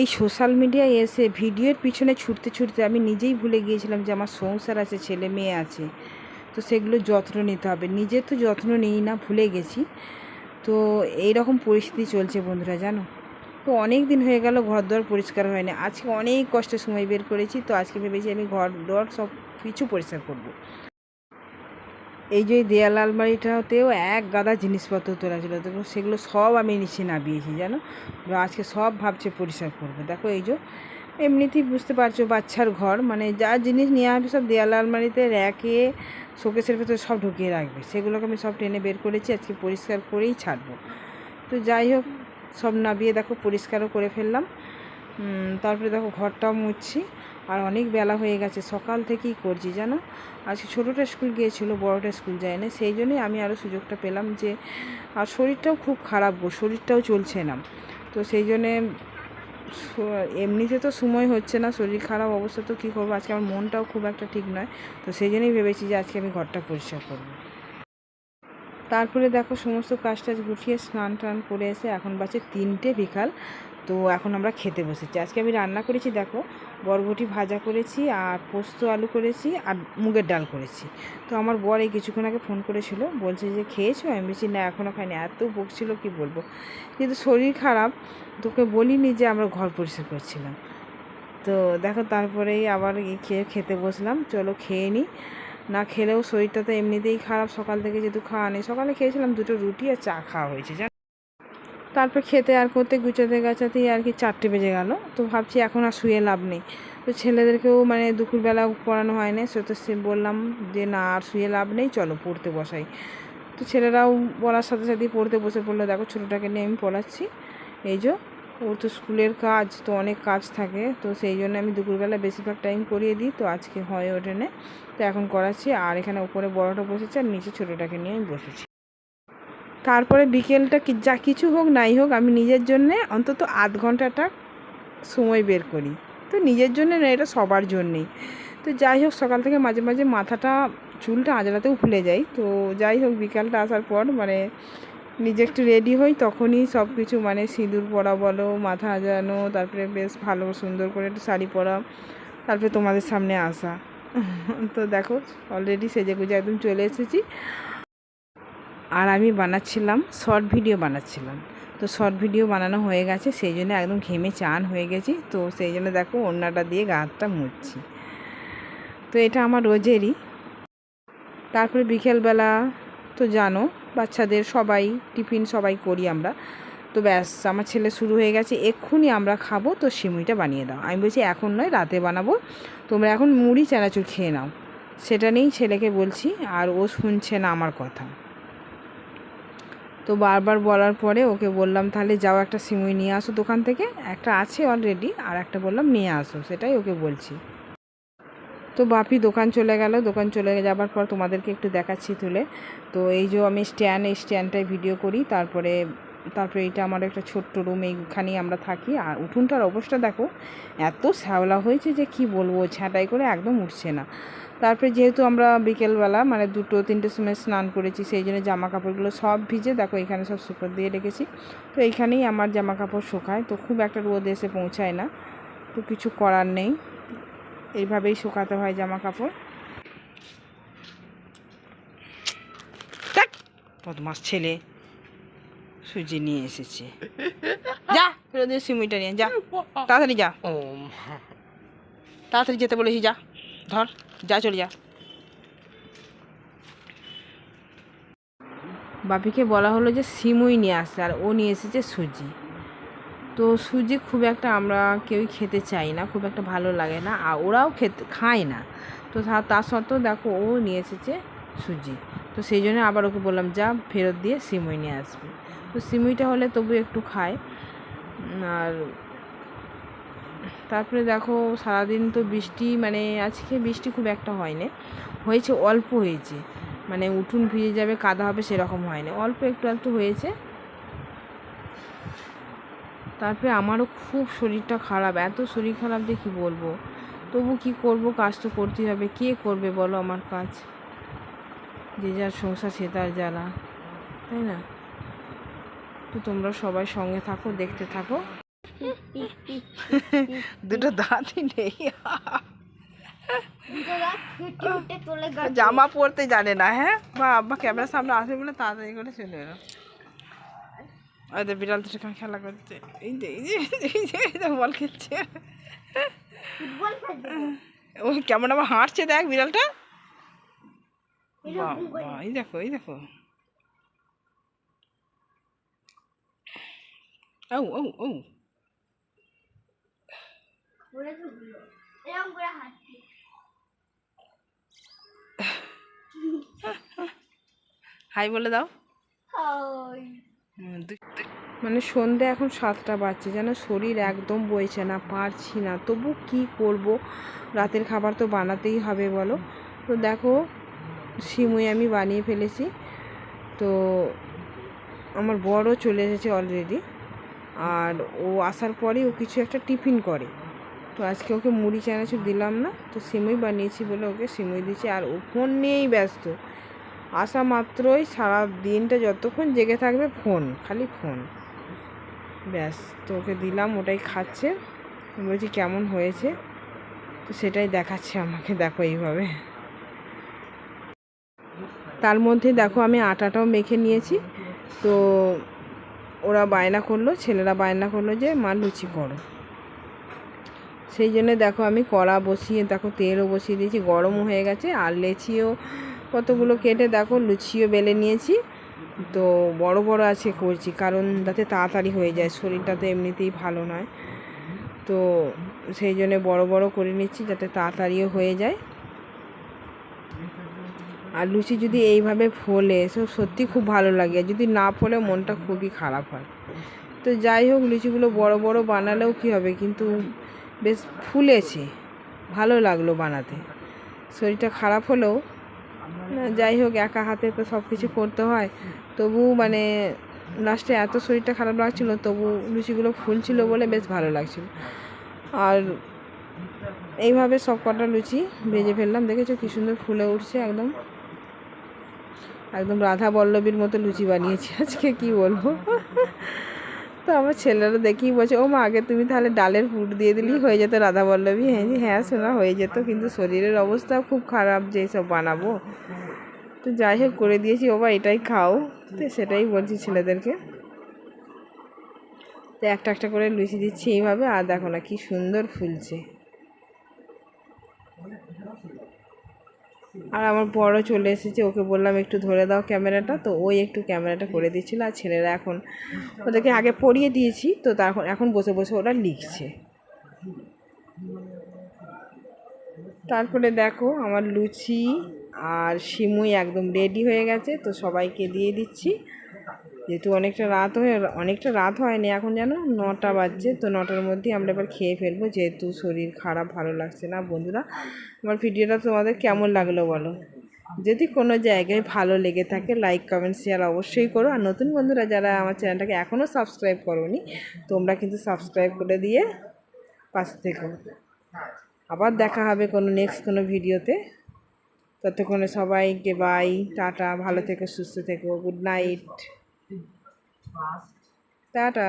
এই সোশ্যাল মিডিয়ায় এসে ভিডিওর পিছনে ছুটতে ছুটতে আমি নিজেই ভুলে গিয়েছিলাম যে আমার সংসার আছে, ছেলে মেয়ে আছে। তো সেগুলো যত্ন নিতে হবে। নিজে তো যত্ন নিই না, ভুলে গেছি। তো এই রকম পরিস্থিতি চলছে বন্ধুরা, জানো? তো অনেক দিন হয়ে গেল ঘর দর পরিষ্কার হয়নি। আজকে অনেক কষ্টে সময় বের করেছি, তো আজকে ভেবেছি আমি ঘর দর সব কিছু পরিষ্কার করব। এই যে দেয়াল আলমারিটাতেও এক গাদা জিনিসপত্র তোলা ছিল। তো সেগুলো সব আমি নিচে নামিয়েছি, জানো? আজকে সব ভাবছে পরিষ্কার করবে। দেখো, এই যে, এমনিতেই বুঝতে পারছ বাচ্চার ঘর মানে যা জিনিস নিয়ে আসবে সব দেয়াল আলমারিতে র্যাকে, শোকেসের ভেতরে সব ঢুকিয়ে রাখবে। সেগুলোকে আমি সব টেনে বের করেছি, আজকে পরিষ্কার করেই ছাড়বো। তো যাই হোক, সব নাবিয়ে দেখো, পরিষ্কারও করে ফেললাম। তারপরে দেখো, ঘরটাও মুছছি। আর অনেক বেলা হয়ে গেছে, সকাল থেকেই করছি, জানো? আজকে ছোটোটা স্কুল গিয়েছিল, বড়োটা স্কুল যায় না সেই জন্যই আমি আরও সুযোগটা পেলাম যে, আর শরীরটাও খুব খারাপ গো, শরীরটাও চলছে না। তো সেই জন্যে এমনিতে তো সময় হচ্ছে না, শরীর খারাপ অবস্থা, তো কী করব? আজকে আমার মনটাও খুব একটা ঠিক নয়, তো সেই জন্যই ভেবেছি যে আজকে আমি ঘরটা পরিষ্কার করব। তারপরে দেখো, সমস্ত কাজ টাজ গুছিয়ে স্নান টান করে এসে এখন বাজে তিনটে বিকাল তো এখন আমরা খেতে বসেছি। আজকে আমি রান্না করেছি, দেখো, বরবটি ভাজা করেছি আর পোস্ত আলু করেছি আর মুগের ডাল করেছি। তো আমার বর এই কিছুক্ষণ আগে ফোন করেছিল, বলছে যে, খেয়েছো? আমি বলছি, না এখনও খাইনি। এত বকছিল, কি বলব? কিন্তু শরীর খারাপ, তোকে বলিনি যে আমরা ঘর পরিষ্কার করছিলাম। তো দেখো, তারপরেই আবার খেয়ে খেতে বসলাম। চলো খেয়ে নিই না খেলেও শরীরটা তো এমনিতেই খারাপ, সকাল থেকে যেহেতু খাওয়া নেই। সকালে খেয়েছিলাম দুটো রুটি আর চা খাওয়া হয়েছে। তারপর খেতে আর করতে গুছোতে গাছাতেই আর কি চারটে বেজে গেল। তো ভাবছি এখন আর শুয়ে লাভ নেই। তো ছেলেদেরকেও মানে দুপুরবেলা পড়ানো হয় না সে তো সে বললাম যে না, আর শুয়ে লাভ নেই, চলো পড়তে বসাই। তো ছেলেরাও বলার সাথে সাথেই পড়তে বসে পড়ল, দেখো ছোটোটাকে নিয়ে আমি পড়াচ্ছি। এই যে ওর তো স্কুলের কাজ, তো অনেক কাজ থাকে, তো সেই জন্য আমি দুপুরবেলা বেশিরভাগ টাইম করিয়ে দিই, তো আজকে হয়ে ওঠে না তো এখন করাচ্ছি, আর এখানে উপরে বড়টা বসেছে, আর নিচে ছোটোটাকে নিয়ে আমি বসেছি। তারপরে বিকেলটা কি যা কিছু হোক নাই হোক, আমি নিজের জন্যে অন্তত আধ ঘন্টাটা সময় বের করি। তো নিজের জন্য না, এটা সবার জন্যেই। তো যাই হোক, সকাল থেকে মাঝে মাঝে মাথাটা, চুলটা আজরাতেও ভুলে যাই। তো যাই হোক, বিকালটা আসার পর মানে নিজে একটু রেডি হই, তখনই সব কিছু মানে সিঁদুর পরা বলো মাথা আজানো তারপরে বেশ ভালো সুন্দর করে একটু শাড়ি পরা, তারপরে তোমাদের সামনে আসা। তো দেখো অলরেডি সেজে গুজে একদম চলে এসেছি। আর আমি বানাচ্ছিলাম, শর্ট ভিডিও বানাচ্ছিলাম। তো শর্ট ভিডিও বানানো হয়ে গেছে, সেই জন্য একদম ঘেমে চান হয়ে গেছি। তো সেই জন্য দেখো ওড়নাটা দিয়ে গা হাতটা মুছছি। তো এটা আমার রোজেরই। তারপরে বিকেলবেলা তো জানো, বাচ্চাদের সবাই, টিফিন সবাই করি আমরা। তো ব্যাস, আমার ছেলে শুরু হয়ে গেছে, এক্ষুনি আমরা খাব, তো সিমুইটা বানিয়ে দাও। আমি বলছি, এখন নয়, রাতে বানাবো। তোমরা এখন মুড়ি, চানাচুর খেয়ে নাও। সেটা নিয়েই ছেলেকে বলছি, আর ও শুনছে না আমার কথা। তো বারবার বলার পরে ওকে বললাম, তাহলে যাও একটা সিমুই নিয়ে আসো দোকান থেকে। একটা আছে অলরেডি আর একটা বললাম, নিয়ে আসো। সেটাই ওকে বলছি। তো বাপি দোকান চলে গেল। দোকান চলে যাবার পর তোমাদেরকে একটু দেখাচ্ছি তুলে। তো এই যে আমি স্ট্যান্ড, এই স্ট্যান্ডটায় ভিডিও করি। তারপরে তারপরে এটা আমার একটা ছোট্ট রুম, এইখানেই আমরা থাকি। আর উঠোনটার অবস্থা দেখো, এত শ্যাওলা হয়েছে যে কি বলব ছাঁটাই করে একদম উঠছে না। তারপরে যেহেতু আমরা বিকেলবেলা মানে দুটো তিনটের সময় স্নান করেছি সেই জন্য জামা কাপড়গুলো সব ভিজে দেখো এখানে সব শুকো দিয়ে রেখেছি। তো এইখানেই আমার জামা কাপড় শুকায় তো খুব একটা রোদ এসে পৌঁছায় না। তো কিছু করার নেই। এইভাবেই শুকাতে হয় জামা কাপড় বদমাস ছেলে সুজি নিয়ে এসেছে। যা ফেরত দিয়ে সিমুইটা নিয়ে যা। তাড়াতাড়ি যা। তাড়াতাড়ি যেতে বলেছি যা। ধর। যা, চলে যা। বাপিকে বলা হলো যে সিমুই নিয়ে আসছে আর ও নিয়ে এসেছে সুজি। তো সুজি খুব একটা আমরা কেউই খেতে চাই না, খুব একটা ভালো লাগে না, আর ওরাও খেতে, খায় না। তো তা- সত্ত্বেও দেখো, ও নিয়ে এসেছে সুজি। তো সেই জন্য আবার ওকে বললাম, যা, ফেরত দিয়ে সিমুই নিয়ে আসবে। তো সিমুইটা হলে তবু একটু খায়। আর তারপরে দেখো সারাদিন তো বৃষ্টি মানে আজকে বৃষ্টি খুব একটা হয়নি। হয়েছে, অল্প হয়েছে। মানে উঠুন ভিজে যাবে, কাদা হবে সেরকম হয়নি। অল্প একটু একটু হয়েছে। তারপরে আমারও খুব শরীরটা খারাপ। এত শরীর খারাপ যে কী বলব? তবু কি করব? কাজ তো করতেই হবে। কে করবে বলো আমার কাজ? যে যার সংসার, সে তার জ্বালা। তাই না? তো তোমরা সবাই সঙ্গে থাকো, দেখতে থাকো। দুটো দাঁতই নেই। জামা পরতে জানে না হ্যাঁ? বা আব্বা ক্যামেরার সামনে আসে বলে তাড়াতাড়ি করে চলে এলো। ওই বিড়াল তো সেখানে খেলা করছে। এই যে এই যে এই যে বল খেলছে। ও কেমন আবার হাঁটছে দেখ বিড়ালটা। এই দেখো এই দেখো। ও ও ও ঘুরে তো ঘুরলো এরকম করে হাঁটছে হাই বলে দাও। মানে সন্ধে এখন সাতটা বাজছে যেন শরীর একদম বইছে না পারছি না। তবু কি করব? রাতের খাবার তো বানাতেই হবে বলো। তো দেখো সিমুই আমি বানিয়ে ফেলেছি। তো আমার বড় চলে এসেছে অলরেডি আর ও আসার পরে ও কিছু একটা টিফিন করে। তো আজকে ওকে মুড়ি চানাচুর দিলাম না, তো সিমুই বানিয়েছি বলে ওকে সিমুই দিয়েছি। আর ও ফোন নিয়েই ব্যস্ত। আসা মাত্রই সারা দিনটা যতক্ষণ জেগে থাকবে ফোন, খালি ফোন। ব্যাস, তো ওকে দিলাম, ওটাই খাচ্ছে। বলছি, কেমন হয়েছে? তো সেটাই দেখাচ্ছে আমাকে, দেখো এইভাবে। তার মধ্যে দেখো আমি আটাটাও মেখে নিয়েছি। তো ওরা বায়না করল, ছেলেরা বায়না করল যে, মা, লুচি করো। সেই জন্য দেখো আমি কড়া বসিয়ে, দেখো তেলও বসিয়ে দিয়েছি, গরমও হয়ে গেছে, আর লেচিও কতগুলো কেটে দেখো, লুচিও বেলে নিয়েছি। তো বড় বড় আছে করছি, কারণ যাতে তাড়াতাড়ি হয়ে যায়, শরীরটা তো এমনিতেই ভালো নয়। তো সেই জন্য বড় বড় করে নিচ্ছি, যাতে তাড়াতাড়িও হয়ে যায়। আর লুচি যদি এইভাবে ফোলে সব সত্যি খুব ভালো লাগে যদি না ফোলে মনটা খুবই খারাপ হয়। তো যাই হোক, লুচিগুলো বড় বড় বানালেও কী হবে, কিন্তু বেশ ফুলেছে, ভালো লাগল বানাতে। শরীরটা খারাপ হলেও যাই হোক, একা হাতে তো সব কিছু করতে হয়। তবু মানে লাস্টে এত শরীরটা খারাপ লাগছিল, তবু লুচিগুলো ফুলছিল বলে বেশ ভালো লাগছিল। আর এইভাবে সব কটা লুচি ভেজে ফেললাম। দেখেছ কি সুন্দর ফুলে উঠছে একদম। একদম রাধা বল্লবীর মতো লুচি বানিয়েছি আজকে, কি বলব? তো আমার ছেলেরা দেখি বলছে ও মা আগে তুমি তাহলে ডালের ফুট দিয়ে দিলেই হয়ে যেত রাধা বল্লভী। হ্যাঁ জি, হ্যাঁ শোনা হয়ে যেত। কিন্তু শরীরের অবস্থা খুব খারাপ যে সব বানাবো। তো যাই হোক করে দিয়েছি বাবা এটাই খাও। তো সেটাই বলছি ছেলেদেরকে। তো একটা একটা করে লুচি দিচ্ছি এইভাবে আর দেখো না কি সুন্দর ফুলছে। আর আমার বড় চলে এসেছে, ওকে বললাম, একটু ধরে দাও ক্যামেরাটা। তো ওই একটু ক্যামেরাটা করে দিচ্ছিল আর ছেলেরা এখন ওদেরকে আগে পড়িয়ে দিয়েছি, তো তারপর এখন বসে বসে ওরা লিখছে। তারপরে দেখো আমার লুচি আর সিমুই একদম রেডি হয়ে গেছে, তো সবাইকে দিয়ে দিচ্ছি। যেহেতু অনেকটা রাত হয়ে, অনেকটা রাত হয়নি এখন যেন, নটা বাজছে, তো নটার মধ্যেই আমরা এবার খেয়ে ফেলব, যেহেতু শরীর খারাপ, ভালো লাগছে না, বন্ধুরা। আমার ভিডিওটা তোমাদের কেমন লাগল বলো? যদি কোনো জায়গায় ভালো লেগে থাকে লাইক কমেন্ট শেয়ার অবশ্যই করো। আর নতুন বন্ধুরা যারা আমার চ্যানেলটাকে এখনও সাবস্ক্রাইব করোনি, তোমরা কিন্তু সাবস্ক্রাইব করে দিয়ে পাশ থেকো। আবার দেখা হবে কোনো নেক্সট কোনো ভিডিওতে। ততক্ষণে সবাইকে বাই টাটা, ভালো থেকো, সুস্থ থেকো গুড নাইট টাটা